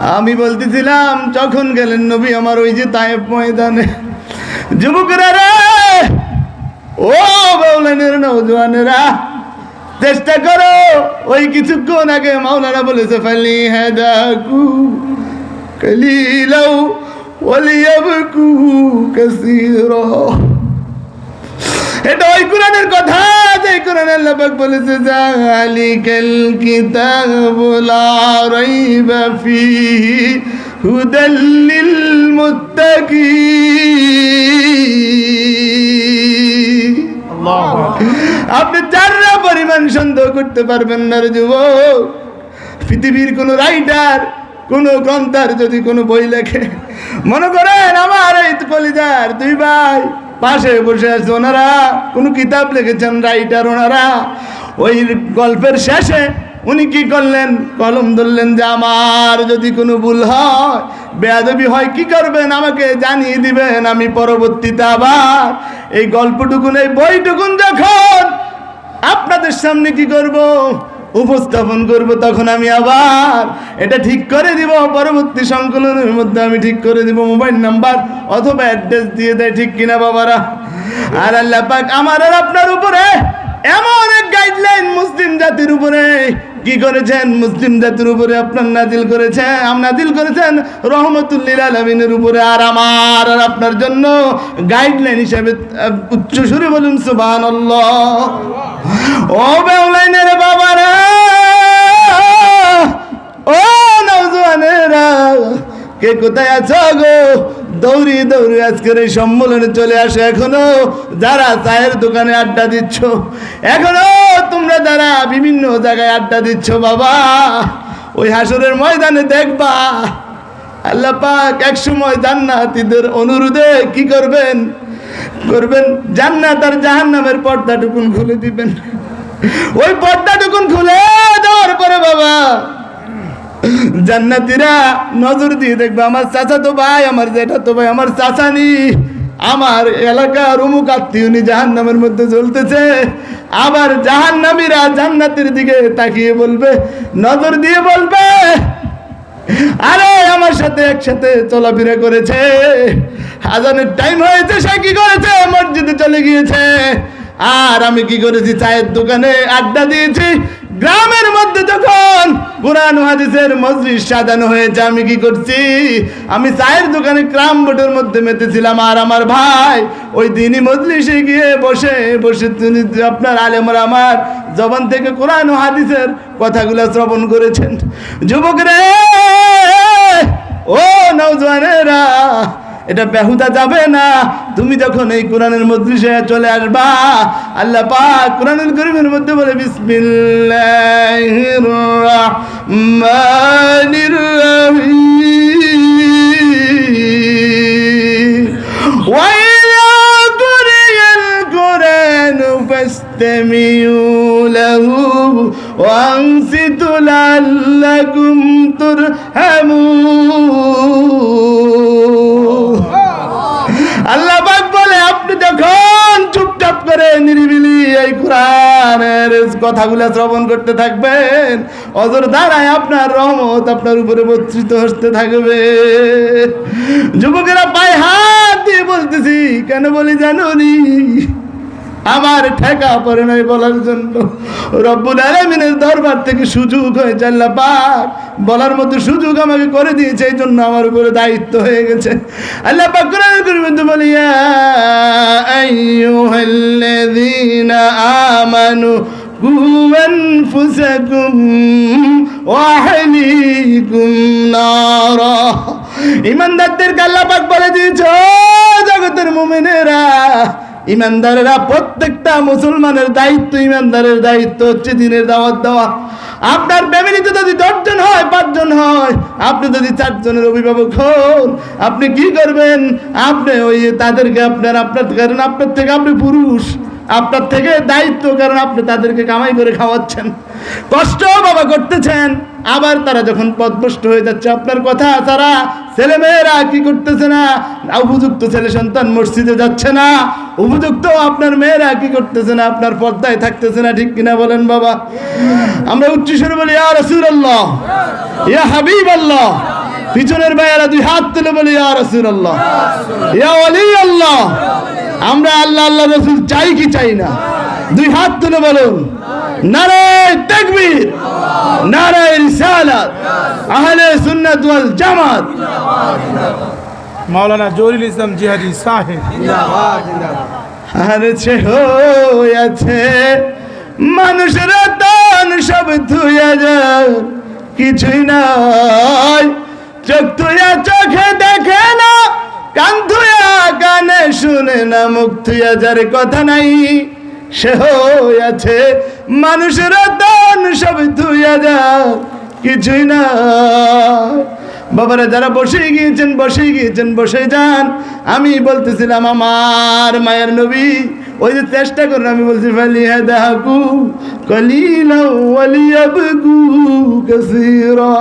আমি বলতেছিলাম, যখন গেলেন নবী আমার ওই যে তায়েব ময়দানে। যুবকরা রে, ও বাউলানের নৌজওয়ানেরা চেষ্টা করো, ওই কিছুক্ষণ আগে মাওলানা বলেছে, ফালি হেদাকু কলিলাও ওলিয়াবকু কাসীরা। এটা ওই কোরআনের কথা যে কোরআন আল্লাহ পাক বলেছে জালিকাল কিতাবু লা রাইবা ফিহি হুদাল লিল মুত্তাকিন আপনি যারা পরিমাণ সন্দেহ করতে পারবেন না রে যুবক পৃথিবীর কোনো রাইটার কোনো গ্রন্থার যদি কোনো বই লেখে মনে করেন আমার এই কলিজার দুই ভাই পাশে বসে আছে ওনারা, কোনো কিতাব লিখেছেন রাইটার ওনারা। ওই গল্পের শেষে উনি কি করলেন? কলম ধরলেন যে, আমার যদি কোনো ভুল হয়, বেয়াদবি হয়, কি করবেন? আমাকে জানিয়ে দিবেন, আমি পরবর্তীতে আবার এই গল্পটুকুন, এই বইটুকুন যখন আপনাদের সামনে কি করব? উপস্থাপন করব তখন আমি আবার এটা ঠিক করে দিব, পরবর্তী সংকলনের মধ্যে আমি ঠিক করে দিব মোবাইল নাম্বার অথবা অ্যাড্রেস দিয়ে দেয়, ঠিক কিনা বাবারা? আর আল্লাহ পাক আমার আর আপনার উপরে এমন এক গাইডলাইন মুসলিম জাতির উপরে কি করেছেন? মুসলিম জাতির উপরে আপনার নাজিল করেছেন? নাজিল করেছেন রহমতুল্লিল আলমিনের উপরে। আর আমার আর আপনার জন্য গাইডলাইন হিসাবে উচ্চ সুরে বলুন সুবান ও কে কোথায় আছো গো? দৌড়ি দৌড়ি আজকের এই সম্মেলনে চলে আসে। এখনও যারা চায়ের দোকানে আড্ডা দিচ্ছ, এখনও তোমরা যারা বিভিন্ন জায়গায় আড্ডা দিচ্ছ, বাবা, ওই হাসরের ময়দানে দেখবা, আল্লাহ পাক এক সময় জান্নাতীদের অনুরোধে কি করবেন? করবেন জান্নাত আর জাহান্নামের পর্দাটুকুন খুলে দিবেন। ওই পর্দাটুকুন খুলে দেওয়ার পরে বাবা জান্নাতিরা নজর দিয়ে দেখবে, আমার চাচা তো ভাই, আমার জেঠা তো ভাই, আমার চাচানি আমার এলাকার অমুক আত্মীয়নি জাহান নামের মধ্যে জ্বলতেছে। আবার জাহান্নামীরা জান্নাতের দিকে তাকিয়ে বলবে, নজর দিয়ে বলবে, আরে আমার সাথে একসাথে চলাফেরা করেছে। আজানের টাইম হয়েছে, সে কি করেছে? মসজিদে চলে গিয়েছে। আর আমি কি করেছি? চায়ের দোকানে আড্ডা দিয়েছি। গ্রামের মধ্যে যখন কোরআন হাদিসের মজলিস সাজানো হয়েছে, আমি কি করছি? আমি চায়ের দোকানে ক্রাম বোর্ডের মধ্যে মেতেছিলাম, আর আমার ভাই ওই দিনই মজলিসে গিয়ে বসে বসে তিনি আপনার আলেমর আমার জবান থেকে কোরআন হাদিসের কথাগুলো শ্রবণ করেছেন। যুবক রে ও নৌজওয়ানেরা এটা বেহুদা যাবে না। তুমি যখন এই কোরআনের মধ্যে চলে আসবা, আল্লাহ পাক কোরআনুল করিমের মধ্যে বলে বিসমিল্লাহির কথাগুলো শ্রবণ করতে থাকবেন। অজর দ্বারাই আপনার রহমত আপনার উপরে বর্ষিত হতে থাকবে। যুবকেরা পায়ে হাত দিয়ে বলতেছি, কেন বলি জানো নি আমার ঠেকা পড়ে নাই বলার জন্য। রব্বুল আলমিনের দরবার থেকে সুযোগ হয়েছে আল্লাহ পাক বলার মতো সুযোগ আমাকে করে দিয়েছে, এই জন্য আমার উপরে দায়িত্ব হয়ে গেছে। আল্লাহ পাক করিমেন তো বলি আইয়ুহাল্লাযীনা আমানু ওয়া আহলিকুম নারা ইমানদারদেরকে আল্লাহ পাক বলে দিয়েছে জগতের মুমিনেরা, ইমানদারেরা প্রত্যেকটা মুসলমানের দায়িত্ব, ইমানদারের দায়িত্ব হচ্ছে দিনের দাওয়াত দেওয়া। আপনার ফ্যামিলিতে যদি দশজন হয়, পাঁচজন হয়, আপনি যদি চারজনের অভিভাবক হন, আপনি কি করবেন? আপনি ওই তাদেরকে আপনার আপনার কারণ আপনার থেকে আপনি পুরুষ। আপনার থেকে দায়িত্ব, কারণ আপনি তাদেরকে কামাই করে খাওয়াচ্ছেন। কষ্ট বাবা করতেছেন। আবার তারা যখন পদভ্রষ্ট হয়ে যাচ্ছে, আপনার কথা তারা ছেলেমেয়েরা কি করতেছে না? উপযুক্ত ছেলে সন্তান মসজিদে যাচ্ছে না। উপযুক্ত আপনার মেয়েরা কি করতেছে না? আপনার পর্দায় থাকতেছে না, ঠিক কিনা বলেন বাবা? আমরা উচ্চস্বরে বলি, ইয়া রাসূলুল্লাহ, ইয়া হাবিব আল্লাহ পিছনের ভাইয়েরা দুই হাত তুলে বলি ইয়া রাসূলুল্লাহ ইয়া ওয়ালি আল্লাহ আমরা আল্লাহ আল্লাহ রসুল চাই কি চাই না? দুই হাত তুলে বলুন নারে তাকবীর নারে রিসালাত আহলে সুন্নাত ওয়াল জামাত। মাওলানা জহুরুল ইসলাম জিহাদি সাহেব। আর ছে হয়েছে মানুষের দান সব ধুয়ে যায় কিছুই নাই। চোখ তুয়া চোখে দেখে না, কান তুয়া কানে শুনে না, মুখ তুয়া যার কথা নাই, সে হয়েছে মানুষের দান সব ধুয়ে যায় কিছুই না। বাবারা যারা বসে গিয়েছেন বসে গিয়েছেন, বসে যান। আমি বলতেছিলাম, আমার মায়ের নবী ওই যে চেষ্টা করুন, আমি বলছি ফালি দেহাকু কলিলা ওয়ালিয়াবকু কাসীরা।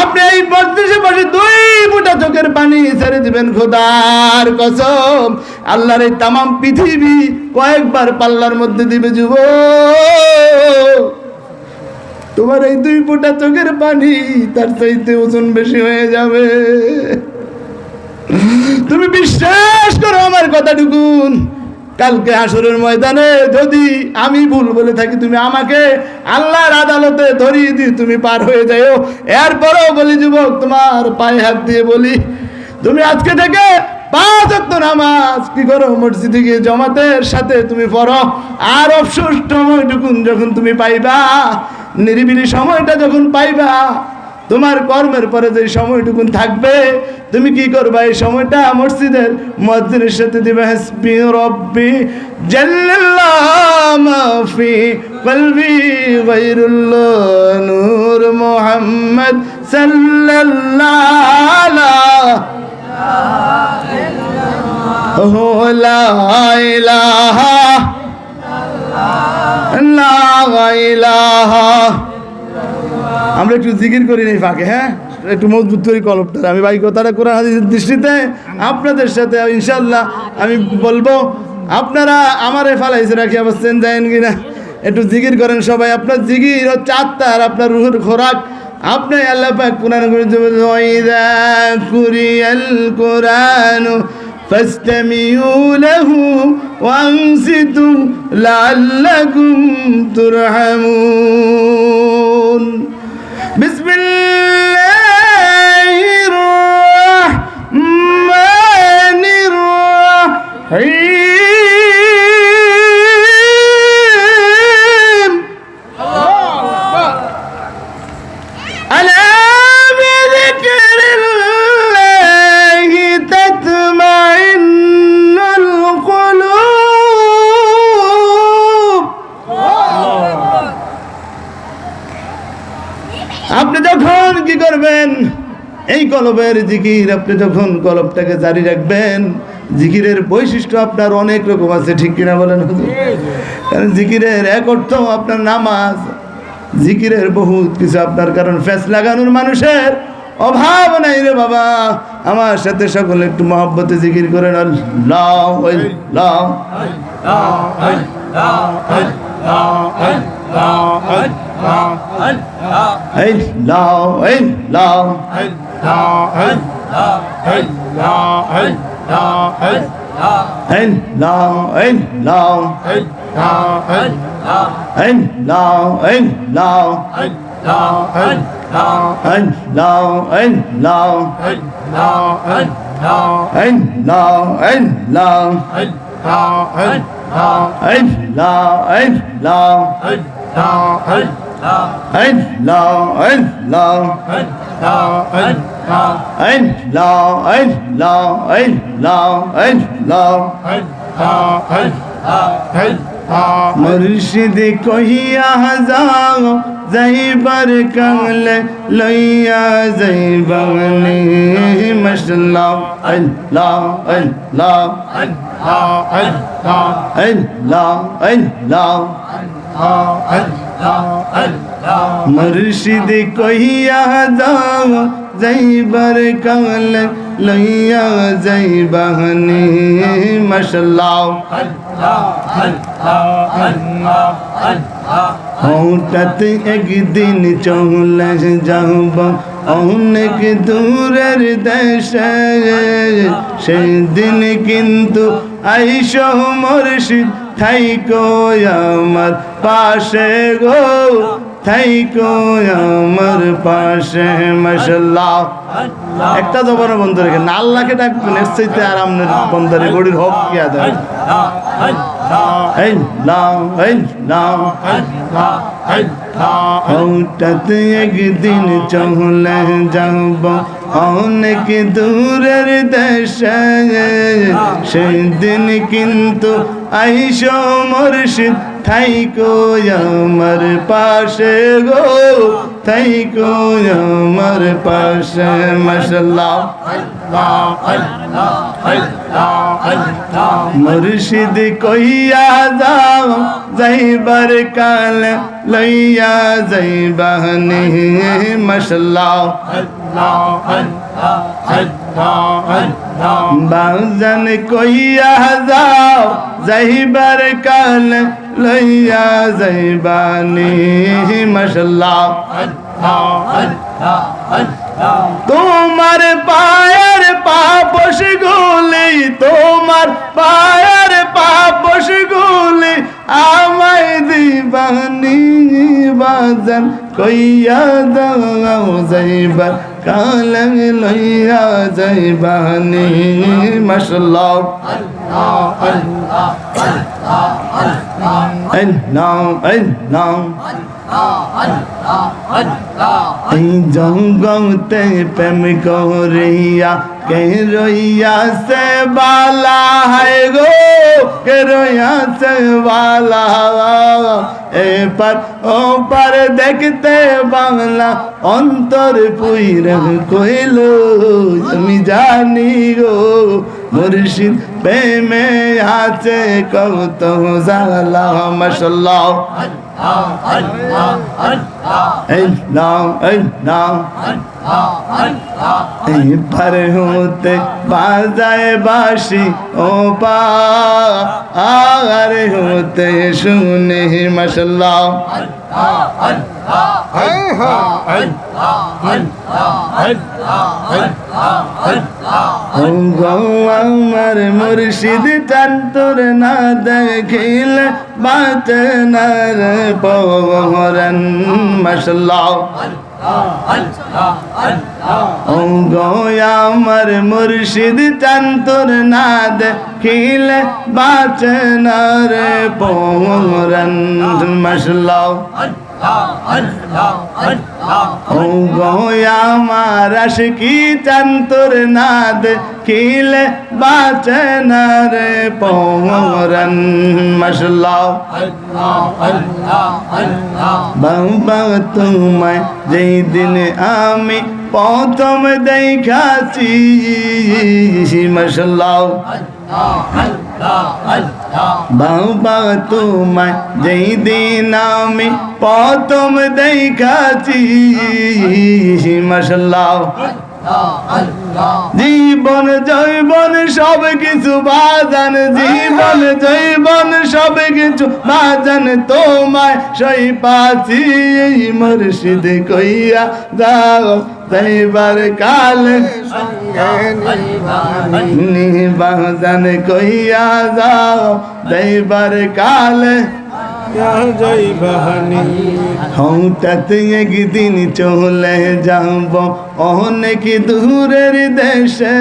আপনি এই বসে বসে দুই ফুটা চোখের পানি ছেড়ে দিবেন, খোদার কসম। আল্লাহর এই তামাম পৃথিবী কয়েকবার পাল্লার মধ্যে দিবে যুবক। তোমার এই দুই ফোঁটা চোখের পানি তার চাইতে ওজন বেশি হয়ে যাবে। তুমি বিশ্বাস করো আমার কথাটুকুন। কালকে আসরের ময়দানে যদি আমি ভুল বলে থাকি, তুমি আমাকে আল্লাহর আদালতে ধরিয়ে দিয়ে তুমি পার হয়ে যাও এরপরেও বলি, যুবক, তোমার পায়ে হাত দিয়ে বলি, তুমি আজকে থেকে পাঁচ অক্ত নামাজ কি করো? মসজিদে গিয়ে জমাতের সাথে তুমি পড়ো। আর অবসর সময়টুকুন যখন তুমি পাইবা, নিরিবিলি সময়টা যখন পাইবা তোমার কর্মের পরে যে সময়টুকুন থাকবে, তুমি কি করবা? এই সময়টা মসজিদের মসজিদের সাথে দিবে, হাসবি রব্বি মাফি কলবি গায়রুল্লাহ নূর মুহাম্মদ সাল্লাল্লাহু লা ইলাহা লা ইলাহা আমরা একটু জিকির করি নেই ফাঁকে হ্যাঁ একটু মজবুত করি কলপটা আমি ভাই কথাটা কোরআন হাদিসের দৃষ্টিতে আপনাদের সাথে ইনশাল্লাহ আমি বলবো আপনারা আমারে ফালাইছে রাখি অবস্থান যায়েন কিনা একটু জিকির করেন সবাই আপনার জিকির হচ্ছে আত্মার আপনার রুহের খোরাক আপনি আল্লাহ পাক কোরআন করে ওয়াইদা কুরিয়াল কোরআন فاستمعوا له وانصتوا لعلكم ترحمون بسم الله الرحمن الرحيم. ألا بذكر الله কি করবেন? এই কলবের জিকির আপনি যখন কলবটাকে জারি রাখবেন জিকিরের বৈশিষ্ট্য আপনার অনেক রকম আছে ঠিক কিনা বলেন কারণ জিকিরের এক অর্থ আপনার নামাজ জিকিরের বহুত কিছু আপনার কারণ ফ্যাস লাগানোর মানুষের অভাব নাই রে বাবা। আমার সাথে সকলে একটু মহব্বতে জিকির এই লাও। লাও Lao, মুর্শিদ কহিয়া যাও যাইবার কামলে লইয়া যাইবানে মশলা আল্লাহ আল্লাহ আল্লাহ আল্লাহ আল্লাহ আল্লাহ। মুর্শিদ কহিয়া যাও যাইবার কাংলে লইয়া যাইবানি মশলাও হঠাৎ একদিন চলে যাব, অনেক দূরের দেশে। সেই দিন কিন্তু আইস মর্শিদ থাইকো আমার পাশে গো। থাইকো আমার পাশে মাসাল্লাহ একটা জবর বন্ধ রেখে আল্লাহকে ডাকবেন এর চাইতে আর আপনার বন্ধারে গড়ির হক কি আদায় হঠাৎ একদিন চলে যাব, অনেক দূরের দেশে। সেদিন কিন্তু আইস মর্শিদ, থাইকো আমার পাশে গো, থাইকো আমার পাশে মশলা মুর্শিদ কইয়া যাও, যাইবার কাল লইয়া যাইবানি মশলা বাজন কইয়া যাও, যাইবার কাল লইয়া যাইবানি মশলা তোমার পায়ের পাপস গুলি, তোমার পায়ের পাপস গুলি আমায় দিবানি, বাজান কইয়া দাও যাইবার কালং লইয়া যাইবানি মশলা এই নাও এই নাও এই জঙ্গতে প্রেম করিয়া কে রইয়া সে বালা, হায় গো, কে রইয়া সে বালা। এ পার ও পার দেখতে বাংলা অন্তর পুইরা কইল, আমি জানি গো মুর্শিদ, প্রেমে আছে কত জালা মশাল্লাহ। হতে বাজায় বাসি ও পা আর হতে শুনে গো আমার মুর্শিদ চান্তর না দেখিল বাচনার পহরন ও গো আমার মুর্শিদ চান্তর না দেখিল বাচনার পহরন মশাল্লাহ ও গো আমার আশিকি চান্তর না বাচনার পহরন মশাল্লাহ বাবা তোমায় যেই দিন আমি প্রথম দেখাছি মশাল্লাহ বাবা তোমায় যেই দিন আমি প্রথম দেখাছি। মশাল্লাহ। জীবন জৈবন সব কিছু বাজান। জীবন জৈবন সব কিছু বাজান। তোমায় সই পাচ্ছি মুর্শিদ কইয়া যাও। যাইবার কাল বাজান কইয়া যাও যাইবার কাল হঠাৎ একদিন চলে যাব অনেক দূরের দেশে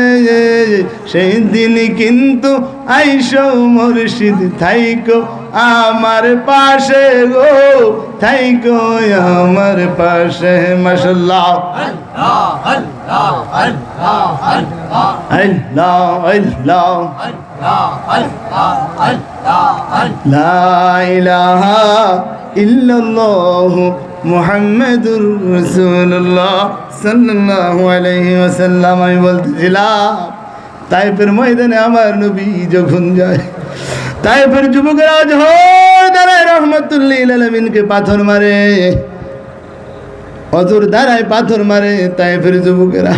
সেই দিন কিন্তু আইস মুর্শিদ, থাইকো আমার পাশে গো, থাইকো আমার পাশে মশলা আল্লাহ আল্লাহ লা ইলাহা ইল্লাল্লাহু মুহাম্মাদুর রাসূলুল্লাহ সাল্লাল্লাহু আলাইহি ওয়াসাল্লাম আমি বলতেছিলাম তাইফের ময়দানে আমার নবী যখন যায় তাইফের যুবকেরা ঝড় দাঁড়ায় রহমতুল্লিল আলমিনকে পাথর মারে। অজুর দ্বারায় পাথর মারে তাইফের যুবকেরা,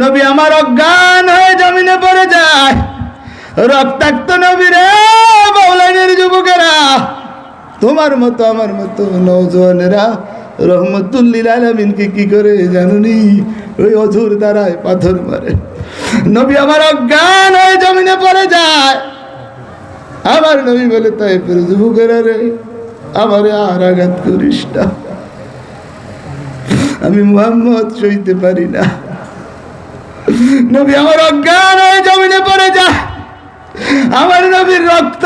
নবী আমার অজ্ঞান হয়ে জমিনে পড়ে যায়। রক্তাক্ত নবীরে বাউলাইনের যুবকেরা, তোমার মতো, আমার মতো নৌজওয়ানেরা রহমতুল্লিল আলমিনকে কি করে জানুনি? ওই অধুর দ্বারায় পাথর মারে। নবী আমার অজ্ঞান হয়ে জমিনে পড়ে যায়। আমার নবী বলে, তাই ফের রে আমারে আর আঘাত করিস না। আমি মোহাম্মদ সইতে পারি না। নবী আমার অজ্ঞান হয়ে জমিনে পড়ে যায়। আমার নবীর রক্ত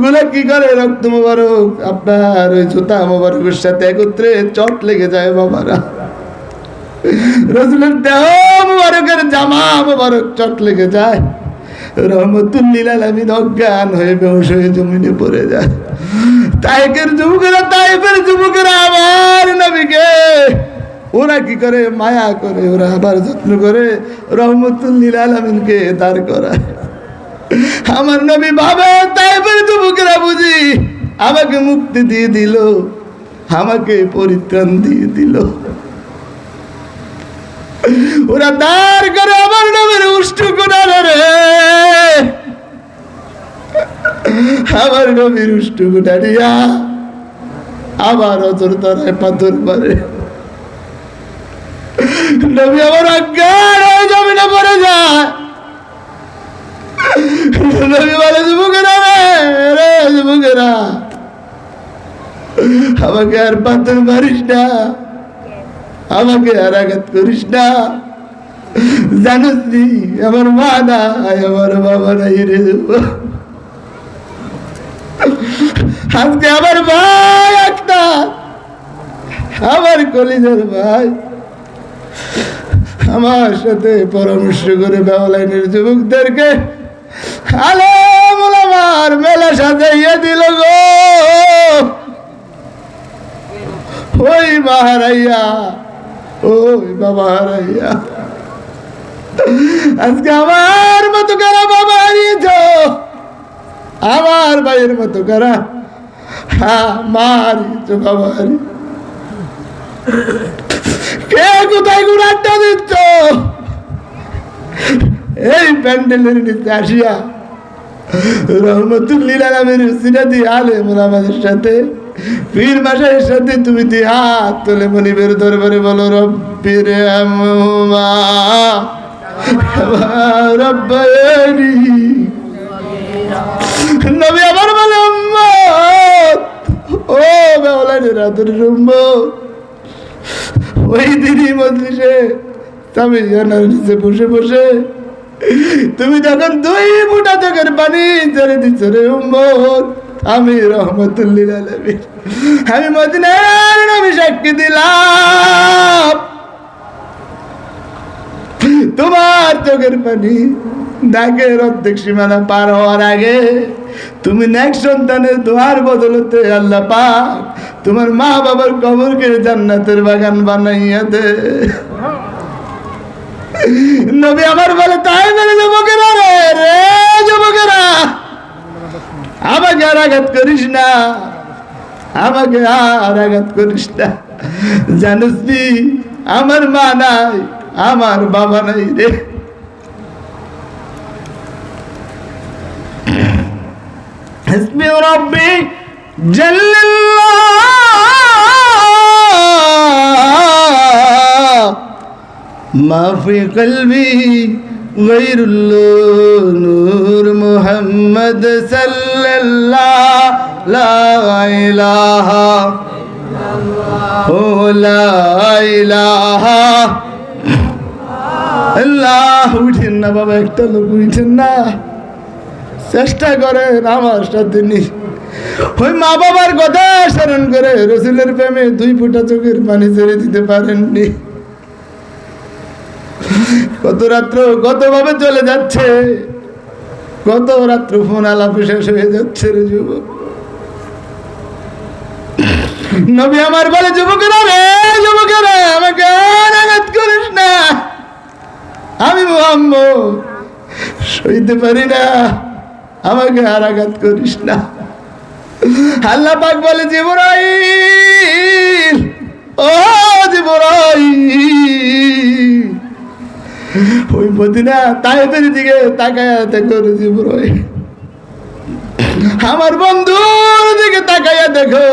গুলো কি করে? রক্ত মোবারক, আপনার ওই জুতা মোবারকের সাথে একত্রে চট লেগে যায় বাবারা। রসুলের দেহ মোবারকের জামা মোবারক চট লেগে যায়। রহমতুল্লিল আলমিন অজ্ঞান হয়ে বেহস হয়ে জমিনে পড়ে যায়। তাইকের যুবকেরা, তাইফের যুবকেরা আমার নবীকে। ওরা কি করে? মায়া করে, ওরা আবার যত্ন করে রহমতুল্লিল আলমিনকে দাঁড় করায়। আমার নবী ভাবে তাইফের যুবকেরা বুঝি, আমাকে মুক্তি দিয়ে দিল, আমাকে পরিত্রাণ দিয়ে দিল। ওরা দাঁড় করে আমার নবীর উষ্টু কোনারে রে। আমার নবীর উষ্টু কোনারিয়া আবার অজর তরায় পাথর মারে। নবী আমার অজ্ঞান হয়ে যাবে না পরে যায়। নবী বলে রে আমাকে আর পাথর মারিস না আমাকে আর আঘাত করিস না জানিস নি আমার মা নাই আমার বাবা নাই রে আজকে আমার ভাই একটা আমার কলিজার ভাই আমার সাথে পরামর্শ করে বেওয়ালাইনের যুবকদেরকে আলেম ওলামার মেলা সাজাইয়া দিল গো। ওই মাহারাইয়া, ওই বাবা আজকে আমার মতো কারা বাবা হারিয়েছ। আমার ভাইয়ের মতো কারা হ্যাঁ মা হারিয়েছ, বাবা হারিয়ে কে কোথায় গুড়াটা দিচ্ছ? এই প্যান্ডেলের নিচে আসিয়া রহমতুল্লিল আলমের সিরাদি আলে আমাদের সাথে, পীর মাসের সাথে তুমি দি হাত তোলে মনিবের দরবারে বলো, রব্বির রব্বায়নি। নবী আবার বলে ও বেওলানের রাতের উম্মত, ওই দিনই মজলিসে স্বামী জানার নিচে বসে বসে তুমি যখন দুই ফুটা চোখের পানি ছেড়ে দিচ্ছ রে উম্মত, আমি রহমতুল্লিল আমি মদিনার নামে সাক্ষী দিলাম। তোমার চোখের পানি ডাকের অর্ধেক সীমানা পার হওয়ার আগে তুমি নেক্সট সন্তানের দোয়ার বদলতে আল্লাহ পাক তোমার মা বাবার কবরকে জান্নাতের বাগান বানাইয়া দে। নবী আমার বলে তাই বলে যুবকেরা রে রে যুবকেরা আমাকে আর আঘাত করিস না আমাকে আর আঘাত করিস না জানিস নি আমার মা নাই আমার বাবা নাই রে حسبي ربي جل الله ما في قلبي غير الله نور محمد صلى الله لا إله هو لا إله আল্লাহ উঠেন না বাবা একটা লোক উঠেন না চেষ্টা করেন আমার সাথে নি ওই মা বাবার কথা স্মরণ করে রসুলের প্রেমে দুই ফুটা চোখের পানি ছেড়ে দিতে পারেননি কত রাত্র, কতভাবে চলে যাচ্ছে? কত রাত্র ফোন আলাপ শেষ হয়ে যাচ্ছে রে যুবক? নবী আমার বলে, যুবকেরা রে, যুবকেরা, আমাকে আঘাত করিস না। আমি মোহাম্মদ, সইতে পারি না। আমাকে আর আঘাত করিস না। আল্লাহ পাক বলে, জিবরাইল, ও জিবরাইল ওই মদিনা তাইফের দিকে তাকায় দেখো রে জিব্রাইল আমার বন্ধুর দিকে তাকাইয়া দেখো।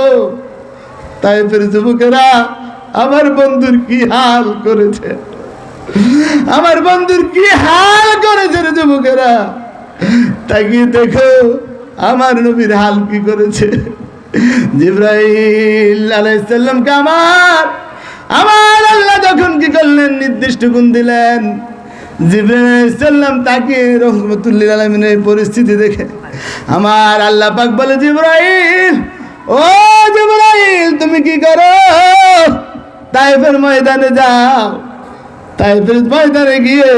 তাইফের যুবকেরা, আমার বন্ধুর কি হাল করেছে? আমার বন্ধুর কি হাল করেছে রে যুবকেরা? তাকিয়ে দেখো, আমার নবীর হাল কি করেছে? জিব্রাইল আলাইসাল্লামকে আমার আমার আল্লাহ যখন কি করলেন? নির্দিষ্ট গুণ দিলেন। জিব্রাইল তাকে রহমতুল্লিল আলমিনের পরিস্থিতি দেখে আমার আল্লাহ পাক বলে, জিব্রাইল, ও জিব্রাইল, তুমি কি করো? তাইফের ময়দানে যাও। তাইফের ময়দানে গিয়ে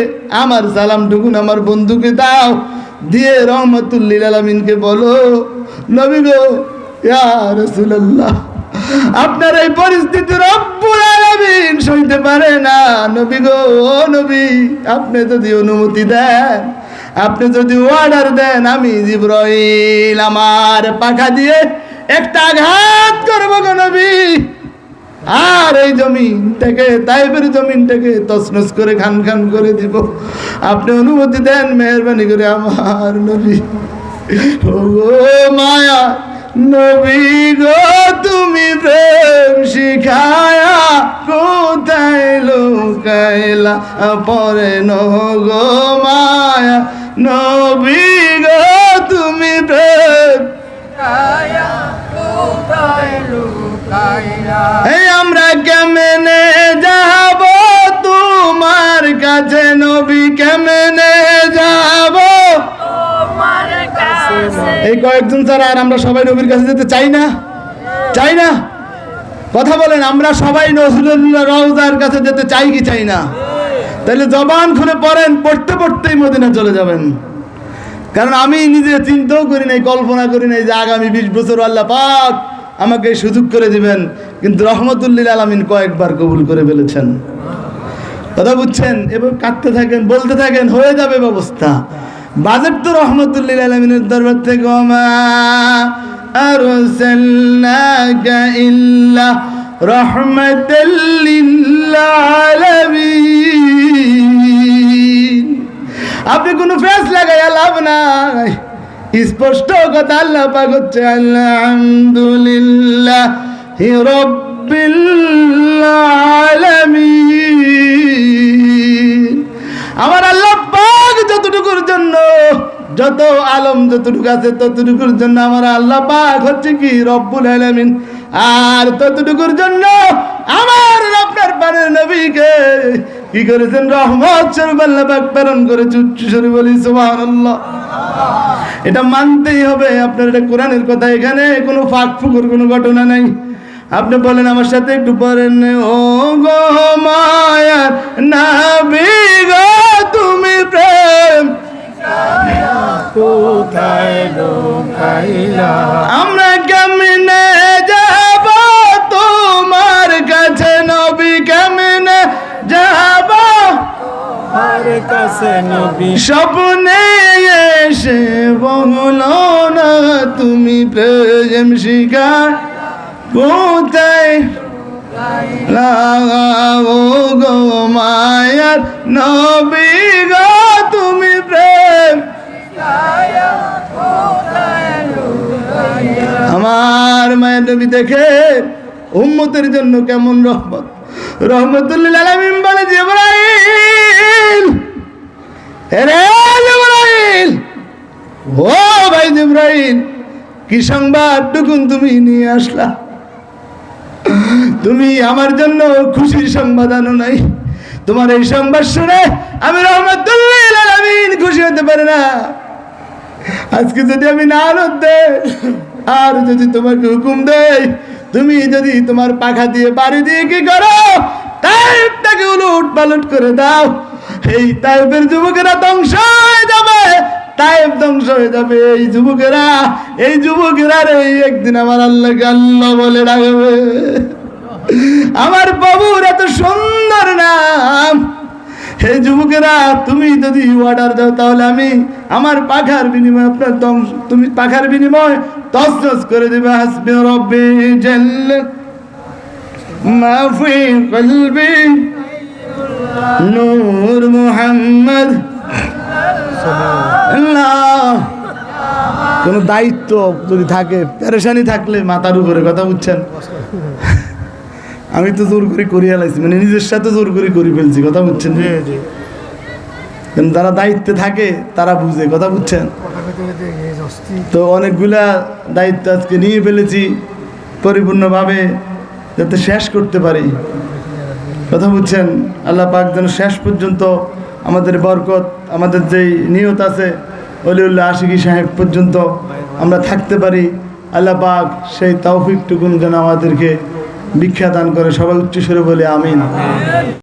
আমার সালাম টুকুন আমার বন্ধুকে দাও। দিয়ে রহমতুল্লিল আলমিনকে বলো, নবী গো, ইয়া রাসূলুল্লাহ, আপনার এই পরিস্থিতি পারে না, নবী গো, ও নবী, আপনি যদি অনুমতি দেন, আপনি যদি অর্ডার দেন, আমি জিব্রাইল আমার পাখা দিয়ে একটা আঘাত করব গো নবী। আর এই জমিন জমিনটাকে তাইবের জমিনটাকে তসনস করে, খান খান করে দিব। আপনি অনুমতি দেন, মেহরবানি করে আমার নবী। ও মায়া নবী গো, তুমি প্রেম শিখায়া কোথায় লোকাইলা? পরে নো গো মায়া। নবী গো, তুমি প্রেম এই আমরা কেমনে যাব তোমার কাছে নবী? এই কয়েকজন ছাড়া আর আমরা সবাই নবীর কাছে যেতে চাই না। চাই না। কথা বলেন, আমরা সবাই নজরুল্লাহ রওজার কাছে যেতে চাই কি চাই না? তাহলে জবান খুলে পড়েন, পড়তে পড়তেই মদিনা চলে যাবেন। কারণ আমি নিজে চিন্তাও করি নাই, কল্পনা করি নাই যে আগামী বিশ বছর আল্লাহ পাক আমাকে সুযোগ করে দিবেন, কিন্তু রহমতুল্লিল আলমিন কয়েকবার কবুল করে ফেলেছেন। কথা বুঝছেন? এবার কাঁদতে থাকেন, বলতে থাকেন, হয়ে যাবে ব্যবস্থা। বাজেট তো রহমতুল্লিল আলমিনের দরবার থেকে রাহমাতাল লিল আপনি কোনো ফেস লাগাইয়া লাভ নাই। স্পষ্ট কথা আল্লাহ পাক হচ্ছে, আলহামদুলিল্লাহ রব্বিল আমার আল্লাহ যতটুকুর জন্য, যত আলম যতটুকু আছে, ততটুকুর জন্য আমার আল্লাহ পাক হচ্ছে কি? রব্বুল আলামিন। আর ততটুকুর জন্য আমার আপনার পানের নবীকে কি করেছেন? রহমত স্বরূপ আল্লাহ পাক প্রেরণ করেছে উচ্চ স্বরে বলি, সুবহানাল্লাহ। এটা মানতেই হবে। আপনার এটা কোরআনের কথা, এখানে কোনো ফাঁক ফুকুর কোনো ঘটনা নাই। আপনি বলেন আমার সাথে একটু পড়েন ও গো মায়ার নাবি গো তুমি প্রেম। কোথায় আমরা কেমনে যাব? তোমার কাছে নবী কেমনে যাব? কাছে নবী স্বপ্নে এসে বলো না তুমি প্রেম শিকার। কোথায় লাগাবো গো মায়ার নবী গো, তুমি প্রেম। আমার মায়ের নবী দেখে উম্মতের জন্য কেমন রহমত। রহমতুল্লিল আলামিন বলে, জিব্রাইল রে জিব্রাইল, ও ভাই জিব্রাইল, কি সংবাদ টুকুন তুমি নিয়ে আসলা? তুমি আমার জন্য খুশির সংবাদ আনো নাই। তোমার এই সংবাদ শুনে আমি রহমতুল্লিল আলামিন খুশি হতে পারি না। আজকে যদি আমি না আনত দেই আর যদি তোমাকে হুকুম দেয় তুমি যদি তোমার পাখা দিয়ে বাড়ি দিয়ে কি করো, তাইপটাকে উলুট পালট করে দাও। এই তাইপের যুবকেরা ধ্বংস হয়ে যাবে। তাইপ ধ্বংস হয়ে যাবে এই যুবকেরা। এই যুবকেরা রে একদিন আমার আল্লাহকে আল্লাহ বলে ডাকবে। আমার বাবুর এত সুন্দর নাম। হে যুবকেরা, তুমি যদি অর্ডার দাও, তাহলে আমি আমার পাখার বিনিময় আপনার ধ্বংস, তুমি পাখার বিনিময় তসনস করে দেবে। হাসবি রব্বি জাল্ল মা ফি কলবি। নূর মুহাম্মদ। কোনো দায়িত্ব যদি থাকে পেরেশানি থাকলে মাথার উপরে কথা বুঝছেন আমি তো জোর করে করিয়া লাইছি মানে নিজের সাথে জোর করে করি ফেলছি কথা বুঝছেন যারা দায়িত্বে থাকে তারা বুঝে কথা বুঝছেন তো অনেকগুলা দায়িত্ব আজকে নিয়ে ফেলেছি পরিপূর্ণভাবে যাতে শেষ করতে পারি। কথা বুঝছেন আল্লাহ পাক যেন শেষ পর্যন্ত আমাদের বরকত, আমাদের যেই নিয়ত আছে অলিউল্লাহ আশিকি সাহেব পর্যন্ত আমরা থাকতে পারি। আল্লাহ পাক সেই তৌফিকটুকুন যেন আমাদেরকে ভিক্ষা দান করে সবাই উচ্চস্বরে বলে, আমিন।